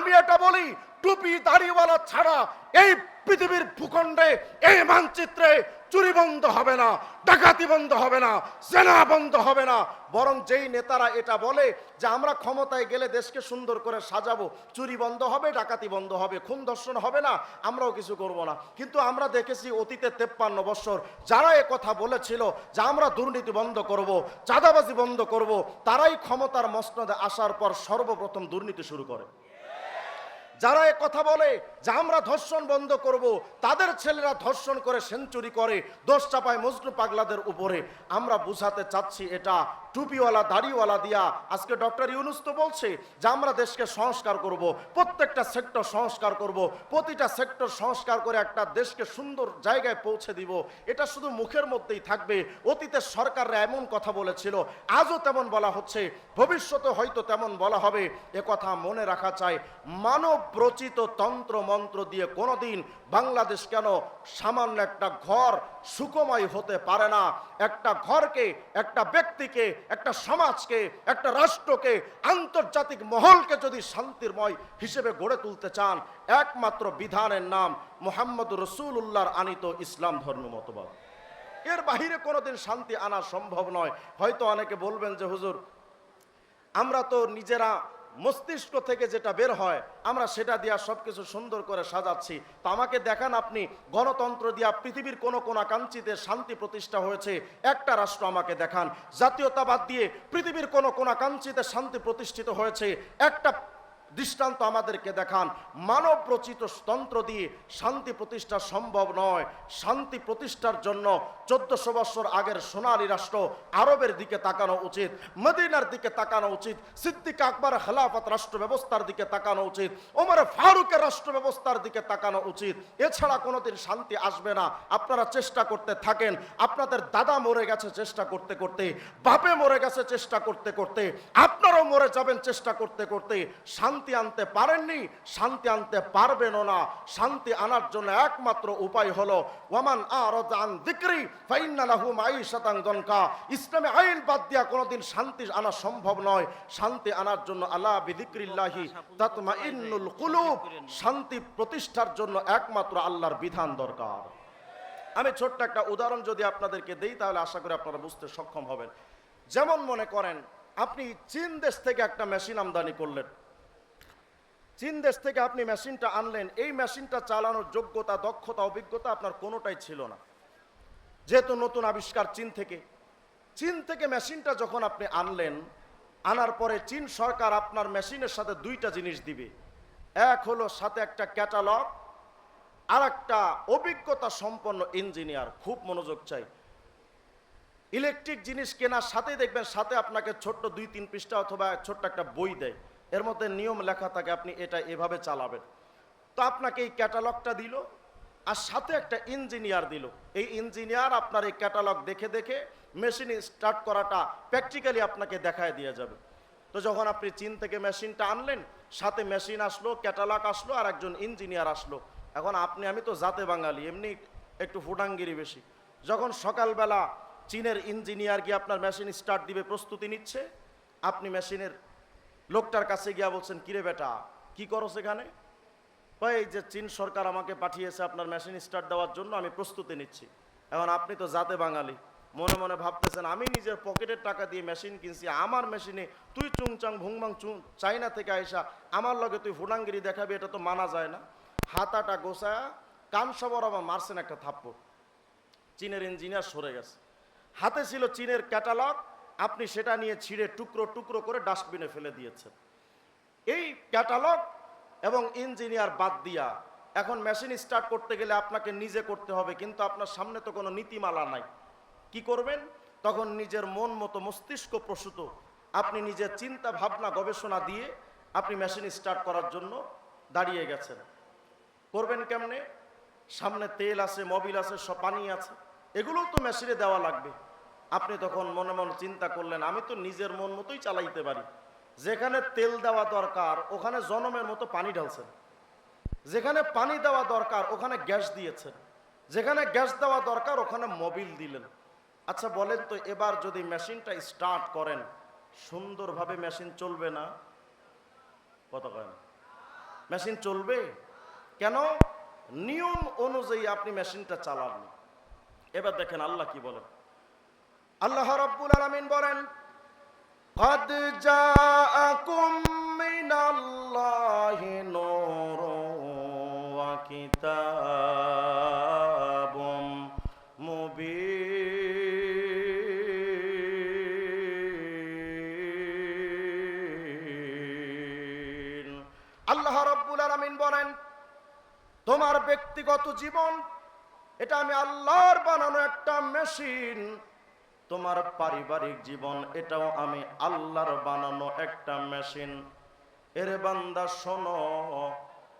আমি এটা বলি, টুপি দাড়িওয়ালা ছাড়া এই পৃথিবীর ভূখণ্ডে, এই মানচিত্রে চুরি বন্ধ হবে না, ডাকাতি বন্ধ হবে না সেনা বন্ধ হবে না। বরং যেই নেতারা এটা বলে যে আমরা ক্ষমতায় গেলে দেশকে সুন্দর করে সাজাবো, চুরি বন্ধ হবে, ডাকাতি বন্ধ হবে, খুন ধর্ষণ হবে না, আমরাও কিছু করব না। কিন্তু আমরা দেখেছি অতীতে তেপ্পান্ন বছর যারা এ কথা বলেছিল যে আমরা দুর্নীতি বন্ধ করব, চাঁদাবাজি বন্ধ করব, তারাই ক্ষমতার মসনদে আসার পর সর্বপ্রথম দুর্নীতি শুরু করে। যারা এ কথা বলে যে আমরা ধর্ষণ বন্ধ করব, তাদের ছেলেরা ধর্ষণ করে সেঞ্চুরি করে, দোষ চাপায় মজনু পাগলাদের উপরে। আমরা বুঝাতে চাচ্ছি এটা টুপিওয়ালা, দাড়িওয়ালা দিয়া। আজকে ডক্টর ইউনুস তো বলছে যে আমরা দেশকে সংস্কার করব, প্রত্যেকটা সেক্টর সংস্কার করব, প্রতিটা সেক্টর সংস্কার করে একটা দেশকে সুন্দর জায়গায় পৌঁছে দিব। এটা শুধু মুখের মধ্যেই থাকবে। অতীতে সরকাররা এমন কথা বলেছিল, আজও তেমন বলা হচ্ছে, ভবিষ্যতে হয়তো তেমন বলা হবে। এ কথা মনে রাখা চাই। মানব রচিত তন্ত্র মন্ত্র দিয়ে কোনোদিন বাংলাদেশ কেন সামান্য একটা ঘর সুখময় হতে পারে না? একটা ঘরকে, একটা ব্যক্তিকে, একটা সমাজকে, একটা রাষ্ট্রকে, আন্তর্জাতিক মহলকে যদি শান্তিরময় হিসেবে গড়ে তুলতে চান, একমাত্র বিধানের নাম মোহাম্মদ রসুল্লাহর আনিত ইসলাম ধর্ম মতবাদ। এর বাহিরে কোনোদিন শান্তি আনা সম্ভব নয়। হয়তো অনেকে বলবেন যে, হুজুর, আমরা তো নিজেরা মস্তিষ্ক থেকে যেটা বের হয়, আমরা সেটা দিয়া সবকিছু সুন্দর করে সাজাচ্ছি। তো আমাকে দেখান আপনি, গণতন্ত্র দিয়া পৃথিবীর কোন কোন কাঞ্চিতে শান্তি প্রতিষ্ঠা হয়েছে, একটা রাষ্ট্র আমাকে দেখান। জাতীয়তাবাদ দিয়ে পৃথিবীর কোন কোন কাঞ্চিতে শান্তি প্রতিষ্ঠিত হয়েছে, একটা দৃষ্টান্ত আমাদেরকে দেখান। মানব রচিত তন্ত্র দিয়ে শান্তি প্রতিষ্ঠা সম্ভব নয়। শান্তি প্রতিষ্ঠার জন্য চোদ্দশো বছর আগের সোনালী রাষ্ট্র আরবের দিকে তাকানো উচিত, মদিনার দিকে তাকানো উচিত, সিদ্দিক আকবর খেলাফত রাষ্ট্র ব্যবস্থার দিকে তাকানো উচিত, ওমর ফারুকের রাষ্ট্র ব্যবস্থার দিকে তাকানো উচিত। এছাড়া কোনোদিন শান্তি আসবে না। আপনারা চেষ্টা করতে থাকেন। আপনাদের দাদা মরে গেছে চেষ্টা করতে করতে, বাপে মরে গেছে চেষ্টা করতে করতে, আপনারাও মরে যাবেন চেষ্টা করতে করতে, শান্তি আনতে পারেননি, শান্তি আনতে পারবেনও না। শান্তি আনার জন্য একমাত্র উপায় হলো যিকরি, ফাইন্না লাহু মাঈশাতান ইসলামে আইন বাদ দিয়া কোনোদিন শান্তি আনা সম্ভব নয়। শান্তি আনার জন্য আল্লাহ বিযিকরিল্লাহি তাতমাইন্নুল কুলুব। শান্তি প্রতিষ্ঠার জন্য একমাত্র আল্লাহর বিধান দরকার। আমি ছোট্ট একটা উদাহরণ যদি আপনাদেরকে দেই, তাহলে আশা করি আপনারা বুঝতে সক্ষম হবেন। যেমন মনে করেন, আপনি চীন দেশ থেকে একটা মেশিন আমদানি করলেন। চীন দেশ থেকে আপনি মেশিনটা আনলেন, এই মেশিনটা চালানোর যোগ্যতা, দক্ষতা, অভিজ্ঞতা আপনার কোনোটাই ছিল না। যেহেতু নতুন আবিষ্কার চীন থেকে। চীন থেকে মেশিনটা যখন আপনি আনলেন, আনার পরে চীন সরকার আপনার মেশিনের সাথে দুইটা জিনিস দিবে। এক হলো সাথে একটা ক্যাটালগ আর একটা অভিজ্ঞতা সম্পন্ন ইঞ্জিনিয়ার। খুব মনোযোগ চাই। ইলেকট্রিক জিনিস কেনার সাথেই দেখবেন সাথে আপনাকে ছোট্ট দুই তিন পৃষ্ঠা অথবা ছোট্ট একটা বই দেয়। এর মধ্যে নিয়ম লেখা থাকে, আপনি এটা এভাবে চালাবেন। তো আপনাকে এই ক্যাটালগটা দিল, আর সাথে একটা ইঞ্জিনিয়ার দিল। এই ইঞ্জিনিয়ার আপনার এই ক্যাটালগ দেখে দেখে মেশিন স্টার্ট করাটা প্র্যাকটিক্যালি আপনাকে দেখায় দিয়ে যাবে। তো যখন আপনি চীন থেকে মেশিনটা আনলেন, সাথে মেশিন আসলো, ক্যাটালগ আসলো, আর একজন ইঞ্জিনিয়ার আসলো। এখন আপনি, আমি তো জাতে বাঙালি, এমনি একটু ফুটাঙ্গিরি বেশি। যখন সকালবেলা চীনের ইঞ্জিনিয়ার গিয়ে আপনার মেশিন স্টার্ট দিবে, প্রস্তুতি নিচ্ছে, আপনি মেশিনের লোকটার কাছে গিয়া বলছেন, কিরে বেটা, কি করো সেখানে? এই যে চীন সরকার আমাকে পাঠিয়েছে আপনার মেশিন স্টার্ট দেওয়ার জন্য, আমি প্রস্তুতি নিচ্ছি। এখন আপনি তো জাতে বাঙালি। মনে মনে ভাবতেছেন, আমি নিজের পকেটের টাকা দিয়ে মেশিন কিনছি, আমার মেশিনে তুই চুংচাং ভুংবাং চুং চাইনা থেকে আইসা আমার লগে তুই ফুটাঙ্গিরি দেখাবি, এটা তো মানা যায় না। হাতাটা গোসায়া কান সবর আবার মারছেন একটা থাপ্পড়। চীনের ইঞ্জিনিয়ার সরে গেছে। হাতে ছিল চীনের ক্যাটালগ আপনি সেটা নিয়ে ছিঁড়ে টুকরো টুকরো করে ডাস্টবিনে ফেলে দিয়েছেন। এই ক্যাটালগ এবং ইঞ্জিনিয়ার বাদ দিয়া এখন মেশিন স্টার্ট করতে গেলে আপনাকে নিজে করতে হবে, কিন্তু আপনার সামনে তো কোনো নীতিমালা নাই। কি করবেন? তখন নিজের মন মতো মস্তিষ্ক প্রসূত, আপনি নিজের চিন্তা ভাবনা গবেষণা দিয়ে আপনি মেশিন স্টার্ট করার জন্য দাঁড়িয়ে গেছেন। করবেন কেমনে? সামনে তেল আছে, মোবিল আছে, সব পানি আছে, এগুলোও তো মেশিনে দেওয়া লাগবে। আপনি তখন মনে মনে চিন্তা করলেন, আমি তো নিজের মন মতোই চালাইতে পারি। যেখানে তেল দেওয়া দরকার, ওখানে জনমের মতো পানি ঢালছেন। যেখানে পানি দেওয়া দরকার, ওখানে গ্যাস দিয়েছেন। যেখানে গ্যাস দেওয়া দরকার, ওখানে মোবিল দিলেন। আচ্ছা বলেন তো, এবার যদি মেশিনটা স্টার্ট করেন, সুন্দরভাবে মেশিন চলবে না? কত করেন মেশিন চলবে? কেন? নিয়ম অনুযায়ী আপনি মেশিনটা চালান। এবার দেখেন আল্লাহ কি বলেন। আল্লাহ রাব্বুল আলামিন বলেন قد جاءكم من الله نور وكتاب مبين আল্লাহ রাব্বুল আলামিন বলেন তোমার ব্যক্তিগত জীবন এটা আমি আল্লাহর বানানো একটা মেশিন তোমার পারিবারিক জীবন, এটাও আমি আল্লাহর বানানো একটা মেশিন। এর বান্দা, শোনো,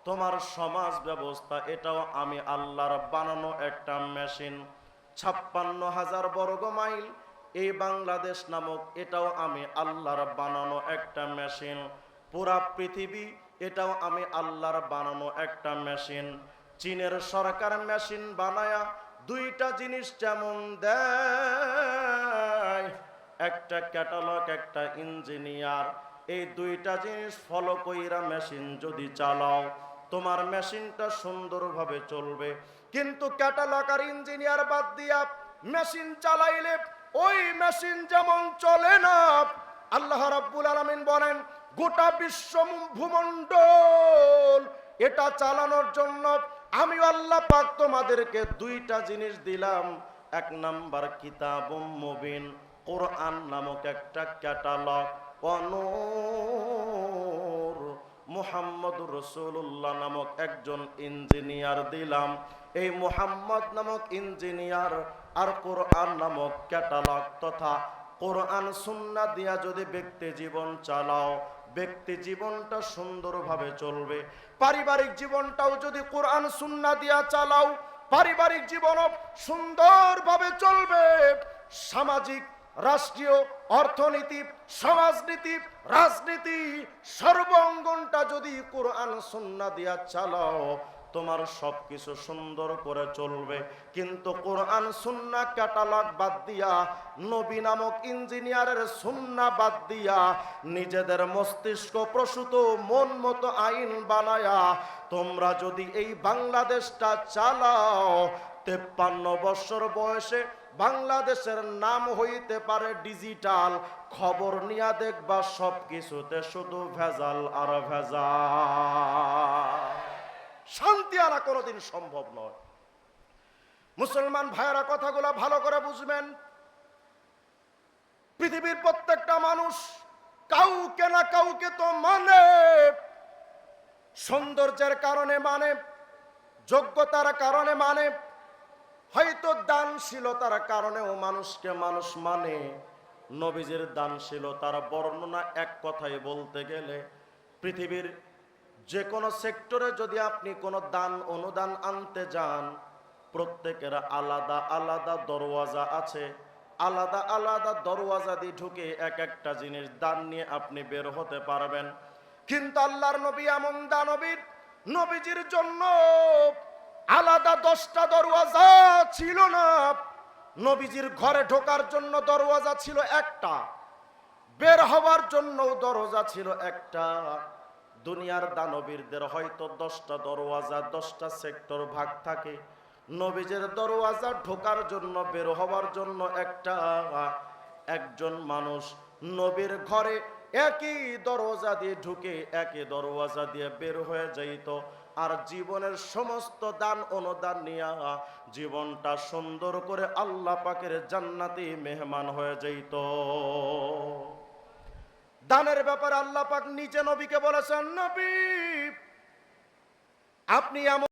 তোমার সমাজ ব্যবস্থা, এটাও আমি আল্লাহর বানানো একটা মেশিন। ছাপ্পান্ন হাজার বর্গ মাইল এই বাংলাদেশ নামক, এটাও আমি আল্লাহর বানানো একটা মেশিন। পুরা পৃথিবী, এটাও আমি আল্লাহর বানানো একটা মেশিন। চীনের সরকার মেশিন বানায়া দুইটা জিনিস যেমন দেয়, একটা ক্যাটালগ একটা ইঞ্জিনিয়ার এই দুইটা জিনিস ফলো কইরা মেশিন যদি চালাও, তোমার মেশিনটা সুন্দরভাবে চলবে। কিন্তু ক্যাটালগ আর ইঞ্জিনিয়ার বাদ দিয়া মেশিন চালাইলে ওই মেশিন যেমন চলে না, আল্লাহ রাব্বুল আলামিন বলেন, গোটা বিশ্ব ভূমণ্ডল এটা চালানোর জন্য আমি আল্লাহ পাক তোমাদেরকে দুইটা জিনিস দিলাম। এক নাম্বার কিতাব মুবিন, কোরআন নামক একটা ক্যাটালগ। অনুর মুহাম্মদ রসুল্লাহ নামক একজন ইঞ্জিনিয়ার দিলাম। এই মুহাম্মদ নামক ইঞ্জিনিয়ার আর কোরআন নামক ক্যাটালগ তথা কোরআন সুন্না দিয়া যদি ব্যক্তি জীবন চালাও ব্যক্তি জীবনটা সুন্দরভাবে চলবে। পারিবারিক জীবনটাও যদি কোরআন সুন্না দিয়া চালাও, পারিবারিক জীবনও সুন্দরভাবে চলবে। সামাজিক, রাষ্ট্রীয়, অর্থনীতি, সমাজনীতি, রাজনীতি, সর্ব অঙ্গনটা যদি কোরআন সুন্না দিয়া চালাও তোমার সবকিছু সুন্দর করে চলবে। কিন্তু কোরআন সুন্না ক্যাটালগ বাদ দিয়া, নবী নামক ইঞ্জিনিয়ারের সুন্না বাদ দিয়া, নিজেদের মস্তিষ্ক প্রসূত, মন মতো আইন বানায়া, তোমরা যদি এই বাংলাদেশটা চালাও, তেপ্পান্ন বছর বয়সে বাংলাদেশের নাম হইতে পারে ডিজিটাল খবর নিয়া দেখবা সব কিছুতে শুধু ভেজাল আর ভেজাল। শান্তি আনা কোনোদিন সম্ভব নয়। মুসলমান ভাইয়েরা, কথাগুলো ভালো করে বুঝবেন। পৃথিবীর প্রত্যেকটা মানুষ কাউকে না কাউকে তো মানে। সৌন্দর্যের কারণে মানে যোগ্যতার কারণে মানে হয়তো দানশীলতার কারণেও মানুষকে মানুষ মানে। নবীজির দানশীলতার বর্ণনা এক কথায় বলতে গেলে পৃথিবীর যে কোনো সেক্টরে যদি আপনি কোনো দান অনুদান আনতে যান, প্রত্যেকের আলাদা আলাদা দরওয়াজা আছে। আলাদা আলাদা দরওয়াজা দিয়ে ঢুকে এক একটা জিনিস দান নিয়ে আপনি বের হতে পারবেন। কিন্তু আল্লাহর নবী এমন দানবীর, নবীজির জন্য আলাদা দশটা দরওয়াজা ছিল না। নবীজির ঘরে ঢোকার জন্য দরওয়াজা ছিল একটা। বের হওয়ার জন্য দরজা ছিল একটা। দুনিয়ার দানবীরদের হয়তো দশটা দরওয়াজা, দশটা সেক্টর ভাগ থাকে। নবীজের দরওয়াজা ঢোকার জন্য, বের হওয়ার জন্য একটা, একজন মানুষ নবীর ঘরে একই দরওয়াজা দিয়ে ঢুকে, একই দরওয়াজা দিয়ে বের হয়ে যাইত। আর জীবনের সমস্ত দান, অনুদান নিয়া জীবনটা সুন্দর করে আল্লাহ পাকের জান্নাতি মেহমান হয়ে যাইত। দানের ব্যাপারে আল্লাহ পাক নিজে নবীকে বলেছেন নবী আপনি এমন